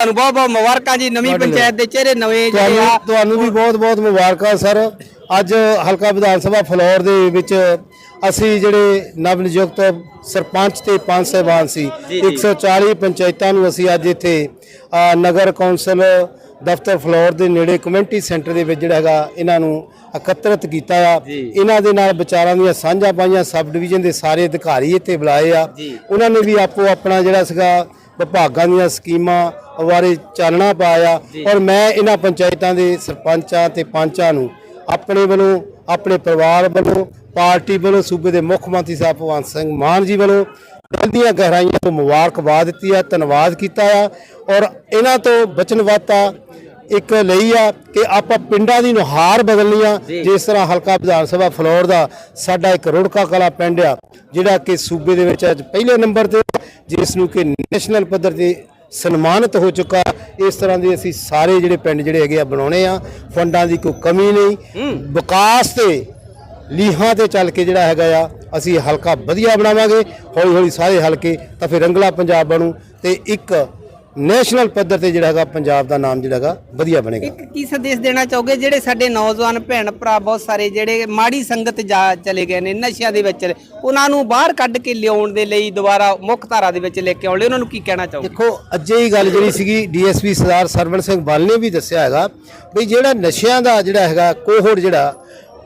ਤੁਹਾਨੂੰ ਬਹੁਤ ਬਹੁਤ ਮੁਬਾਰਕਾਂ ਜੀ ਨਵੀਂ। ਪੰਚਾਇਤ ਦੇ ਚਿਹਰੇ ਨਵੇਂ ਜਿਹੜੇ ਆ ਤੁਹਾਨੂੰ ਵੀ ਬਹੁਤ ਬਹੁਤ ਮੁਬਾਰਕਾਂ ਸਰ ਅੱਜ ਹਲਕਾ ਵਿਧਾਨ ਸਭਾ ਫਲੋਰ ਦੇ ਵਿੱਚ ਅਸੀਂ ਜਿਹੜੇ ਨਵ ਨਿਯੁਕਤ ਸਰਪੰਚ ਤੇ ਪੰਚ ਸਾਹਿਬਾਨ ਸੀ ਜੀ, ਜੀ। 140 ਪੰਚਾਇਤਾਂ ਨੂੰ ਅਸੀਂ ਅੱਜ ਇੱਥੇ ਅ, ਨਗਰ ਕੌਂਸਲ ਦਫ਼ਤਰ ਫਲੋਰ ਦੇ ਨੇੜੇ ਕਮਿਊਨਿਟੀ ਸੈਂਟਰ ਦੇ ਵਿੱਚ ਜਿਹੜਾ ਹੈਗਾ ਇਹਨਾਂ ਨੂੰ ਇਕੱਤਰਿਤ ਕੀਤਾ ਆ। ਇਹਨਾਂ ਦੇ ਨਾਲ ਵਿਚਾਰਾਂ ਦੀਆਂ ਸਾਂਝਾਂ ਪਾਈਆਂ ਸਬ ਡਿਵੀਜ਼ਨ ਦੇ ਸਾਰੇ ਅਧਿਕਾਰੀ ਇੱਥੇ ਬੁਲਾਏ ਆ। ਉਹਨਾਂ ਨੇ ਵੀ ਆਪੋ ਆਪਣਾ ਜਿਹੜਾ ਸੀਗਾ ਵਿਭਾਗਾਂ ਦੀਆਂ ਸਕੀਮਾਂ ਬਾਰੇ ਚਾਨਣਾ ਪਾਇਆ। ਔਰ ਮੈਂ ਇਹਨਾਂ ਪੰਚਾਇਤਾਂ ਦੇ ਸਰਪੰਚਾਂ ਤੇ ਪੰਚਾਂ ਨੂੰ ਆਪਣੇ ਵੱਲੋਂ ਆਪਣੇ ਪਰਿਵਾਰ ਵੱਲੋਂ ਪਾਰਟੀ ਵੱਲੋਂ ਸੂਬੇ ਦੇ ਮੁੱਖ ਮੰਤਰੀ ਸਾਹਿਬ ਭਗਵੰਤ ਸਿੰਘ ਮਾਨ ਜੀ ਵੱਲੋਂ ਦਿਲ ਦੀਆਂ ਗਹਿਰਾਈਆਂ ਤੋਂ ਮੁਬਾਰਕਬਾਦ ਦਿੱਤੀ ਆ ਧੰਨਵਾਦ ਕੀਤਾ ਆ ਔਰ ਇਹਨਾਂ ਤੋਂ ਬਚਨਵਾਤਾ ਇੱਕ ਲਈ ਆ ਕਿ ਆਪਾਂ ਪਿੰਡਾਂ ਦੀ ਨੁਹਾਰ ਬਦਲਣੀ ਆ। ਜਿਸ ਤਰ੍ਹਾਂ ਹਲਕਾ ਵਿਧਾਨ ਸਭਾ ਫਲੋਰ ਦਾ ਸਾਡਾ ਇੱਕ ਰੁੜਕਾ ਕਲਾ ਪਿੰਡ ਆ ਜਿਹੜਾ ਕਿ ਸੂਬੇ ਦੇ ਵਿੱਚ ਅੱਜ ਪਹਿਲੇ ਨੰਬਰ ਤੇ ਜਿਸ ਨੂੰ ਕਿ ਨੈਸ਼ਨਲ ਪੱਧਰ ਤੇ ਸਨਮਾਨਿਤ ਹੋ ਚੁੱਕਾ ਇਸ ਤਰ੍ਹਾਂ ਦੇ ਅਸੀਂ ਸਾਰੇ ਜਿਹੜੇ ਪਿੰਡ ਜਿਹੜੇ ਹੈਗੇ ਆ ਬਣਾਉਣੇ ਆ। ਫੰਡਾਂ ਦੀ ਕੋਈ ਕਮੀ ਨਹੀਂ। ਵਿਕਾਸ ਤੇ ਲੀਹਾਂ ਤੇ ਚੱਲ ਕੇ ਜਿਹੜਾ ਹੈਗਾ ਆ ਅਸੀਂ ਹਲਕਾ ਵਧੀਆ ਬਣਾਵਾਂਗੇ। ਹੌਲੀ ਹੌਲੀ ਸਾਰੇ ਹਲਕੇ ਤਾਂ ਫਿਰ ਰੰਗਲਾ ਪੰਜਾਬ ਬਣੂ ਤੇ ਇੱਕ ਨੈਸ਼ਨਲ ਪੱਧਰ ਤੇ ਜਿਹੜਾ ਹੈਗਾ ਪੰਜਾਬ ਦਾ ਨਾਮ ਜਿਹੜਾ ਹੈਗਾ ਵਧੀਆ ਬਣੇਗਾ। ਇੱਕ ਕੀ ਸੰਦੇਸ਼ ਦੇਣਾ ਚਾਹੋਗੇ? ਜਿਹੜੇ ਸਾਡੇ ਨੌਜਵਾਨ ਭੈਣ ਭਰਾ ਬਹੁਤ ਸਾਰੇ ਜਿਹੜੇ ਮਾੜੀ ਸੰਗਤ ਜਾ ਚਲੇ ਗਏ ਨੇ ਨਸ਼ਿਆਂ ਦੇ ਵਿੱਚ ਉਹਨਾਂ ਨੂੰ ਬਾਹਰ ਕੱਢ ਕੇ ਲਿਆਉਣ ਦੇ ਲਈ ਦੁਬਾਰਾ ਮੁੱਖ ਧਾਰਾ ਦੇ ਵਿੱਚ ਲੈ ਕੇ ਆਉਣ ਲਈ ਉਹਨਾਂ ਨੂੰ ਕੀ ਕਹਿਣਾ ਚਾਹੋਗੇ? ਦੇਖੋ ਅੱਜੇ ਹੀ ਗੱਲ ਜਿਹੜੀ ਸੀਗੀ ਡੀਐਸਪੀ ਸਰਦਾਰ ਸਰਵਣ ਸਿੰਘ ਬਲ ਨੇ ਵੀ ਦੱਸਿਆ ਹੈਗਾ ਵੀ ਜਿਹੜਾ ਨਸ਼ਿਆਂ ਦਾ ਜਿਹੜਾ ਹੈਗਾ ਕੋਹੜ ਜਿਹੜਾ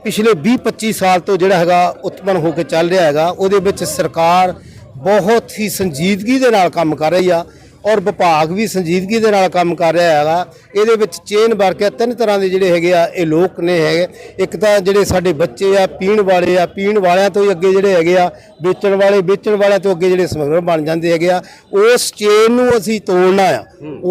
ਪਿਛਲੇ 20-25 ਸਾਲ ਤੋਂ ਜਿਹੜਾ ਹੈਗਾ ਉਤਪਨ ਹੋ ਕੇ ਚੱਲ ਰਿਹਾ ਹੈਗਾ ਉਹਦੇ ਵਿੱਚ ਸਰਕਾਰ ਬਹੁਤ ਹੀ ਸੰਜੀਦਗੀ ਦੇ ਨਾਲ ਕੰਮ ਕਰ ਰਹੀ ਆ। ਔਰ ਵਿਭਾਗ ਵੀ ਸੰਜੀਦਗੀ ਦੇ ਨਾਲ ਕੰਮ ਕਰ ਰਿਹਾ ਹੈਗਾ। ਇਹਦੇ ਵਿੱਚ ਚੇਨ ਵਰਕਿਆ ਤਿੰਨ ਤਰ੍ਹਾਂ ਦੇ ਜਿਹੜੇ ਹੈਗੇ ਆ ਇਹ ਲੋਕ ਨੇ ਹੈਗੇ। ਇੱਕ ਤਾਂ ਜਿਹੜੇ ਸਾਡੇ ਬੱਚੇ ਆ ਪੀਣ ਵਾਲੇ ਆ ਪੀਣ ਵਾਲਿਆਂ ਤੋਂ ਹੀ ਅੱਗੇ ਜਿਹੜੇ ਹੈਗੇ ਆ ਵੇਚਣ ਵਾਲੇ ਵੇਚਣ ਵਾਲਿਆਂ ਤੋਂ ਅੱਗੇ ਜਿਹੜੇ ਸਮਗਲਰ ਬਣ ਜਾਂਦੇ ਹੈਗੇ ਆ। ਉਸ ਚੇਨ ਨੂੰ ਅਸੀਂ ਤੋੜਨਾ ਆ।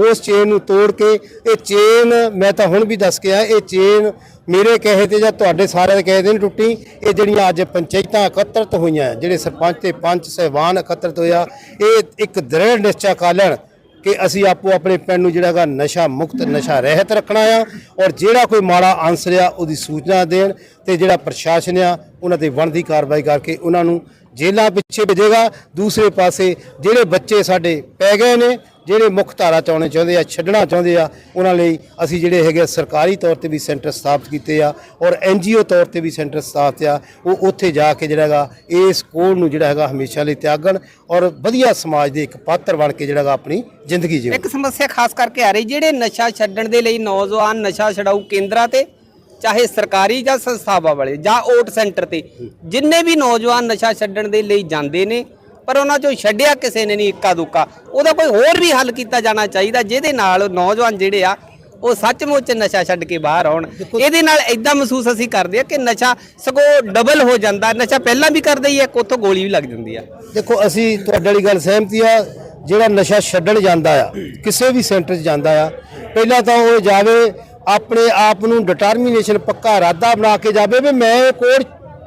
ਉਸ ਚੇਨ ਨੂੰ ਤੋੜ ਕੇ ਇਹ ਚੇਨ ਮੈਂ ਤਾਂ ਹੁਣ ਵੀ ਦੱਸ ਕੇ ਆ ਇਹ ਚੇਨ ਮੇਰੇ ਕਹੇ ਤੇ ਜਾਂ ਤੁਹਾਡੇ ਸਾਰਿਆਂ ਦੇ ਕਹੇ ਤੇ ਨਹੀਂ ਟੁੱਟੀ। ਇਹ ਜਿਹੜੀਆਂ ਅੱਜ ਪੰਚਾਇਤਾਂ ਇਕੱਤਰਤ ਹੋਈਆਂ, ਜਿਹੜੇ ਸਰਪੰਚ ਤੇ ਪੰਚ ਸਹਿਬਾਨ ਇਕੱਤਰਤ ਹੋਇਆ ਇਹ ਇੱਕ ਦ੍ਰਿੜ ਨਿਸ਼ਚਾ ਕਰ ਲੈਣ ਕਿ ਅਸੀਂ ਆਪੋ ਆਪਣੇ ਪਿੰਡ ਨੂੰ ਜਿਹੜਾ ਹੈਗਾ ਨਸ਼ਾ ਮੁਕਤ, ਨਸ਼ਾ ਰਹਿਤ ਰੱਖਣਾ ਆ ਔਰ ਜਿਹੜਾ ਕੋਈ ਮਾੜਾ ਅੰਸਰ ਆ ਉਹਦੀ ਸੂਚਨਾ ਦੇਣ ਤੇ ਜਿਹੜਾ ਪ੍ਰਸ਼ਾਸਨ ਆ, ਉਹਨਾਂ ਤੇ ਬਣਦੀ ਕਾਰਵਾਈ ਕਰਕੇ ਉਹਨਾਂ ਨੂੰ ਜੇਲ੍ਹਾਂ ਪਿੱਛੇ ਭੇਜੇਗਾ। ਦੂਸਰੇ ਪਾਸੇ ਜਿਹੜੇ ਬੱਚੇ ਸਾਡੇ ਪੈ ਗਏ ਨੇ ਜਿਹੜੇ ਮੁੱਖ ਧਾਰਾ ਚ ਆਉਣੇ ਚਾਹੁੰਦੇ ਆ, ਛੱਡਣਾ ਚਾਹੁੰਦੇ ਆ, ਉਹਨਾਂ ਲਈ ਅਸੀਂ ਜਿਹੜੇ ਹੈਗੇ ਆ, ਸਰਕਾਰੀ ਤੌਰ ਤੇ ਵੀ ਸੈਂਟਰ ਸਥਾਪਿਤ ਕੀਤੇ ਆ ਔਰ ਐਨਜੀਓ ਤੌਰ ਤੇ ਵੀ ਸੈਂਟਰ ਸਥਾਪਿਤ ਆ। ਉਹ ਉੱਥੇ ਜਾ ਕੇ ਜਿਹੜਾ ਹੈਗਾ, ਇਸ ਕੋਲ ਨੂੰ ਜਿਹੜਾ ਹੈਗਾ ਹਮੇਸ਼ਾ ਲਈ ਤਿਆਗਣ ਔਰ ਵਧੀਆ ਸਮਾਜ ਦੇ ਇੱਕ ਪਾਤਰ ਬਣ ਕੇ ਜਿਹੜਾ ਹੈਗਾ ਆਪਣੀ ਜ਼ਿੰਦਗੀ ਜਿਉਣ ਇੱਕ ਸਮੱਸਿਆ ਖਾਸ ਕਰਕੇ ਆ ਰਹੀ, ਜਿਹੜੇ ਨਸ਼ਾ ਛੱਡਣ ਦੇ ਲਈ ਨੌਜਵਾਨ ਨਸ਼ਾ ਛਡਾਊ ਕੇਂਦਰਾਂ ਤੇ, ਚਾਹੇ ਸਰਕਾਰੀ ਜਾਂ ਸੰਸਥਾਵਾਂ ਵਾਲੇ ਜਾਂ ਓਟ ਸੈਂਟਰ ਤੇ, ਜਿੰਨੇ ਵੀ ਨੌਜਵਾਨ ਨਸ਼ਾ ਛੱਡਣ ਦੇ ਲਈ ਜਾਂਦੇ ਨੇ ਪਰ ਉਹਨਾਂ ਚੋਂ ਛੱਡਿਆ ਕਿਸੇ ਨੇ ਨਹੀਂ ਇੱਕਾ ਦੁੱਕਾ। ਉਹਦਾ ਕੋਈ ਹੋਰ ਵੀ ਹੱਲ ਕੀਤਾ ਜਾਣਾ ਚਾਹੀਦਾ ਜਿਹਦੇ ਨਾਲ ਨੌਜਵਾਨ ਜਿਹੜੇ ਆ ਉਹ ਸੱਚਮੁੱਚ ਨਸ਼ਾ ਛੱਡ ਕੇ ਬਾਹਰ ਆਉਣ। ਇਹਦੇ ਨਾਲ ਇਦਾਂ ਮਹਿਸੂਸ ਅਸੀਂ ਕਰਦੇ ਆ ਕਿ ਨਸ਼ਾ ਸਗੋਂ ਡਬਲ ਹੋ ਜਾਂਦਾ ਨਸ਼ਾ ਪਹਿਲਾਂ ਵੀ ਕਰਦੇ ਹੀ ਇੱਕ ਉੱਥੋਂ ਗੋਲੀ ਵੀ ਲੱਗ ਜਾਂਦੀ ਆ। ਦੇਖੋ ਅਸੀਂ ਤੁਹਾਡੇ ਵਾਲੀ ਗੱਲ ਸਹਿਮਤੀ ਆ ਜਿਹੜਾ ਨਸ਼ਾ ਛੱਡਣ ਜਾਂਦਾ ਆ ਕਿਸੇ ਵੀ ਸੈਂਟਰ 'ਚ ਜਾਂਦਾ ਆ ਪਹਿਲਾਂ ਤਾਂ ਉਹ ਜਾਵੇ ਆਪਣੇ ਆਪ ਨੂੰ ਡਿਟਰਮੀਨੇਸ਼ਨ ਪੱਕਾ ਇਰਾਦਾ ਬਣਾ ਕੇ ਜਾਵੇ ਵੀ ਮੈਂ ਕੋਡ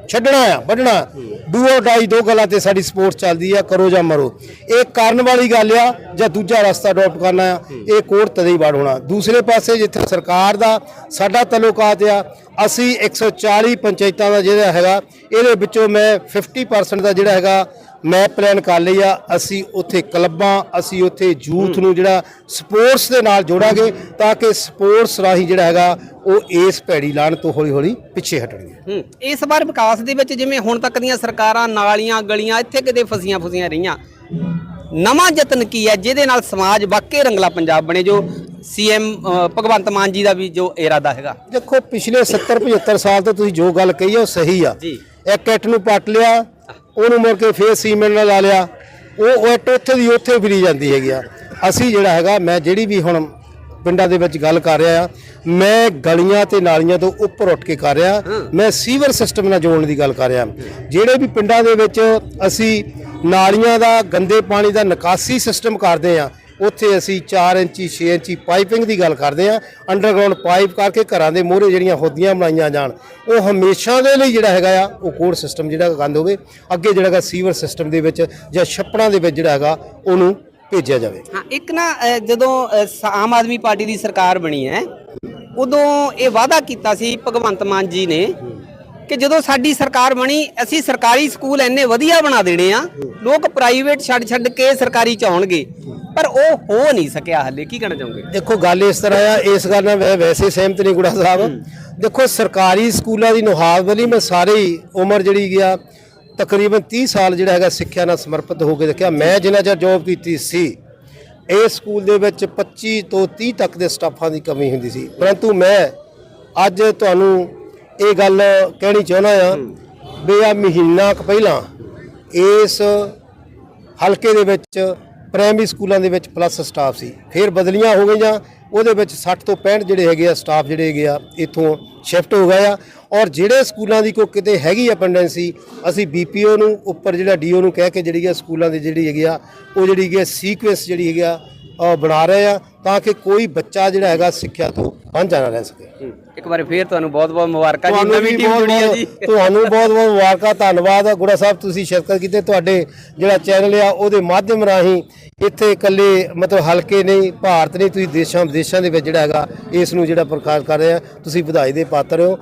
ਛੱਡਣਾ ਆ, ਵੱਢਣਾ। ਡੂ ਔਰ ਡਾਈ ਦੋ ਗੱਲਾਂ ਤੇ ਸਾਡੀ ਸਪੋਰਟ ਚੱਲਦੀ ਆ, ਕਰੋ ਜਾਂ ਮਰੋ। ਇਹ ਕਰਨ ਵਾਲੀ ਗੱਲ ਆ ਜਾਂ ਦੂਜਾ ਰਸਤਾ ਅਡਾਪਟ ਕਰਨਾ ਆ, ਇਹ ਕੋਰਟ ਤਦੇ ਹੀ ਵੜ ਹੋਣਾ। ਦੂਸਰੇ ਪਾਸੇ ਜਿੱਥੇ ਸਰਕਾਰ ਦਾ ਸਾਡਾ ਤਲੁਕਾਤ ਆ, ਅਸੀਂ 140 ਪੰਚਾਇਤਾਂ ਦਾ ਜਿਹੜਾ ਹੈਗਾ, ਇਹਦੇ ਵਿੱਚੋਂ ਮੈਂ 50% ਦਾ ਜਿਹੜਾ ਹੈਗਾ ਮੈਂ ਪਲਾਨ ਕਰ ਲਈ ਆ ਅਸੀਂ ਉੱਥੇ ਕਲੱਬਾਂ ਅਸੀਂ ਉੱਥੇ ਯੂਥ ਨੂੰ ਜਿਹੜਾ ਸਪੋਰਟਸ ਦੇ ਨਾਲ ਜੋੜਾਂਗੇ ਤਾਂ ਕਿ ਸਪੋਰਟਸ ਰਾਹੀਂ ਜਿਹੜਾ ਹੈਗਾ ਉਹ ਇਸ ਭੈੜੀ ਲਾਣ ਤੋਂ ਹੌਲੀ ਹੌਲੀ ਪਿੱਛੇ ਹਟਣਗੇ। ਇਸ ਵਾਰ ਵਿਕਾਸ ਦੇ ਵਿੱਚ ਜਿਵੇਂ ਹੁਣ ਤੱਕ ਦੀਆਂ ਸਰਕਾਰਾਂ ਨਾਲੀਆਂ ਗਲੀਆਂ ਇੱਥੇ ਕਿਤੇ ਫਸੀਆਂ ਫਸੀਆਂ ਰਹੀਆਂ। ਨਵਾਂ ਯਤਨ ਕੀ ਹੈ? ਜਿਹਦੇ ਨਾਲ ਸਮਾਜ ਵਾਕਈ ਰੰਗਲਾ ਪੰਜਾਬ ਬਣੇ ਜੋ ਸੀਐਮ ਭਗਵੰਤ ਮਾਨ ਜੀ ਦਾ ਵੀ ਜੋ ਇਰਾਦਾ ਹੈਗਾ। ਦੇਖੋ ਪਿਛਲੇ 70 75 ਸਾਲ ਤੋਂ ਤੁਸੀਂ ਜੋ ਗੱਲ ਕਹੀ ਹੈ ਉਹ ਸਹੀ ਆ। ਜੀ। ਇੱਕ ਇੱਟ ਨੂੰ ਪੱਟ ਲਿਆ ਉਹਨੂੰ ਮੁੜ ਕੇ ਫੇਰ ਸੀਮੈਂਟ ਨਾਲ ਲਾ ਲਿਆ। ਉਹ ਉਹ ਇੱਟ ਉੱਥੇ ਦੀ ਉੱਥੇ ਫਿਰੀ ਜਾਂਦੀ ਹੈਗੀ ਆ। ਅਸੀਂ ਜਿਹੜਾ ਹੈਗਾ, ਮੈਂ ਜਿਹੜੀ ਵੀ ਹੁਣ ਪਿੰਡਾਂ ਦੇ ਵਿੱਚ ਗੱਲ ਕਰ ਰਿਹਾ ਆ, ਮੈਂ ਗਲੀਆਂ ਤੇ ਨਾਲੀਆਂ ਤੋਂ ਉੱਪਰ ਉੱਠ ਕੇ ਕਰ ਰਿਹਾ। ਮੈਂ ਸੀਵਰ ਸਿਸਟਮ ਨਾਲ ਜੋੜਨ ਦੀ ਗੱਲ ਕਰ ਰਿਹਾ। ਜਿਹੜੇ ਵੀ ਪਿੰਡਾਂ ਦੇ ਵਿੱਚ ਅਸੀਂ ਨਾਲੀਆਂ ਦਾ, ਗੰਦੇ ਪਾਣੀ ਦਾ ਨਿਕਾਸੀ ਸਿਸਟਮ ਕਰਦੇ ਆ ਉੱਥੇ ਅਸੀਂ 4 ਇੰਚੀ 6 ਇੰਚੀ ਪਾਈਪਿੰਗ ਦੀ ਗੱਲ ਕਰਦੇ ਆ ਅੰਡਰਗਰਾਉਂਡ ਪਾਈਪ ਕਰਕੇ ਘਰਾਂ ਦੇ ਮੋਹਰੇ ਜਿਹੜੀਆਂ ਹੋਦੀਆਂ ਬਣਾਈਆਂ ਜਾਣ, ਉਹ ਹਮੇਸ਼ਾ ਦੇ ਲਈ ਜਿਹੜਾ ਹੈਗਾ ਆ, ਉਹ ਕੋਡ ਸਿਸਟਮ ਜਿਹੜਾ ਗੰਦ ਹੋਵੇ। ਅੱਗੇ ਜਿਹੜਾ ਹੈਗਾ ਸੀਵਰ ਸਿਸਟਮ ਦੇ ਵਿੱਚ ਜਾਂ ਛੱਪੜਾਂ ਦੇ ਵਿੱਚ ਜਿਹੜਾ ਹੈਗਾ, ਉਹਨੂੰ ਭੇਜਿਆ ਜਾਵੇ। ਹਾਂ, ਇੱਕ ਨਾ ਜਦੋਂ ਆਮ ਆਦਮੀ ਪਾਰਟੀ ਦੀ ਸਰਕਾਰ ਬਣੀ ਹੈ, ਉਦੋਂ ਇਹ ਵਾਅਦਾ ਕੀਤਾ ਸੀ ਭਗਵੰਤ ਮਾਨ ਜੀ ਨੇ ਕਿ ਜਦੋਂ ਸਾਡੀ ਸਰਕਾਰ ਬਣੀ, ਅਸੀਂ ਸਰਕਾਰੀ ਸਕੂਲ ਇੰਨੇ ਵਧੀਆ ਬਣਾ ਦੇਣੇ ਆ, ਲੋਕ ਪ੍ਰਾਈਵੇਟ ਛੱਡ ਛੱਡ ਕੇ ਸਰਕਾਰੀ ਚ ਆਉਣਗੇ। ਪਰ ਉਹ ਹੋ ਨਹੀਂ ਸਕਿਆ ਹੱਲੇ। ਕੀ ਕਹਿਣਾ ਚਾਹੋਗੇ? ਦੇਖੋ ਗੱਲ ਇਸ ਤਰ੍ਹਾਂ ਆ ਇਸ ਗੱਲ ਨਾਲ ਮੈਂ ਵੈਸੇ ਸਹਿਮਤ ਨਹੀਂ ਗੁੜਾ ਸਾਹਿਬ। ਦੇਖੋ ਸਰਕਾਰੀ ਸਕੂਲਾਂ ਦੀ ਨੁਹਾਰਬਲੀ ਮੈਂ ਸਾਰੇ ਉਮਰ ਜਿਹੜੀ ਗਿਆ ਤਕਰੀਬਨ 30 ਸਾਲ ਜਿਹੜਾ ਹੈਗਾ ਸਿੱਖਿਆ ਨਾਲ ਸਮਰਪਿਤ ਹੋ ਕੇ ਦੇਖਿਆ। ਮੈਂ ਜਿੰਨਾ ਚਿਰ ਜੌਬ ਕੀਤੀ ਸੀ ਇਸ ਸਕੂਲ ਦੇ ਵਿੱਚ 25 ਤੋਂ 30 ਤੱਕ ਦੇ ਸਟਾਫਾਂ ਦੀ ਕਮੀ ਹੁੰਦੀ ਸੀ। ਪਰੰਤੂ ਮੈਂ ਅੱਜ ਤੁਹਾਨੂੰ ਇਹ ਗੱਲ ਕਹਿਣੀ ਚਾਹੁੰਦਾ ਆ ਵੀ ਆ ਮਹੀਨਾ ਕੁ ਪਹਿਲਾਂ ਇਸ ਹਲਕੇ ਦੇ ਵਿੱਚ ਪ੍ਰਾਇਮਰੀ ਸਕੂਲਾਂ ਦੇ ਵਿੱਚ ਪਲੱਸ ਸਟਾਫ ਸੀ। ਫਿਰ ਬਦਲੀਆਂ ਹੋ ਗਈਆਂ, ਉਹਦੇ ਵਿੱਚ 60 ਤੋਂ 65 ਜਿਹੜੇ ਹੈਗੇ ਆ ਸਟਾਫ ਜਿਹੜੇ ਹੈਗੇ ਆ, ਇੱਥੋਂ ਸ਼ਿਫਟ ਹੋ ਗਏ ਆ। ਔਰ ਜਿਹੜੇ ਸਕੂਲਾਂ ਦੀ ਕੋਈ ਕਿਤੇ ਹੈਗੀ ਅਪੈਂਡੈਂਸੀ ਅਸੀਂ ਬੀਪੀਓ ਨੂੰ, ਉੱਪਰ ਜਿਹੜਾ ਡੀਓ ਨੂੰ ਕਹਿ ਕੇ ਜਿਹੜੀ ਆ ਸਕੂਲਾਂ ਦੀ ਜਿਹੜੀ ਹੈਗੀ ਆ, ਉਹ ਜਿਹੜੀ ਹੈਗੀ ਆ ਸੀਕੁਐਂਸ ਜਿਹੜੀ ਹੈਗੀ ਆ ਬਣਾ ਰਹੇ ਆ ਤਾਂ ਕਿ ਕੋਈ ਬੱਚਾ ਜਿਹੜਾ ਹੈਗਾ ਸਿੱਖਿਆ ਤੋਂ ਵਾਂਝਾ ਨਾ ਰਹਿ ਸਕੇ। ਇੱਕ ਵਾਰੀ ਫੇਰ ਤੁਹਾਨੂੰ ਬਹੁਤ ਬਹੁਤ ਮੁਬਾਰਕਾਂ ਜੀ ਤੁਹਾਨੂੰ ਨਵੀਂ ਟੀਮ ਬਹੁਤ ਜੁੜੀ ਹੈ ਜੀ। ਬਹੁਤ ਤੁਹਾਨੂੰ ਬਹੁਤ ਬਹੁਤ ਮੁਬਾਰਕਾਂ ਧੰਨਵਾਦ। ਗੁੜਾ ਸਾਹਿਬ ਤੁਸੀਂ ਸ਼ਿਰਕਤ ਕੀਤੀ ਤੁਹਾਡੇ ਜਿਹੜਾ ਚੈਨਲ ਆ ਉਹਦੇ ਮਾਧਿਅਮ ਰਾਹੀਂ ਇੱਥੇ ਇਕੱਲੇ ਮਤਲਬ ਹਲਕੇ ਨਹੀਂ ਭਾਰਤ ਨਹੀਂ ਤੁਸੀਂ ਦੇਸ਼ਾਂ ਵਿਦੇਸ਼ਾਂ ਦੇ ਵਿੱਚ ਜਿਹੜਾ ਹੈਗਾ ਇਸ ਨੂੰ ਜਿਹੜਾ ਪ੍ਰਕਾਸ਼ ਕਰ ਰਹੇ ਆ ਤੁਸੀਂ ਵਧਾਈ ਦੇ ਪਾਤਰ ਹੋ।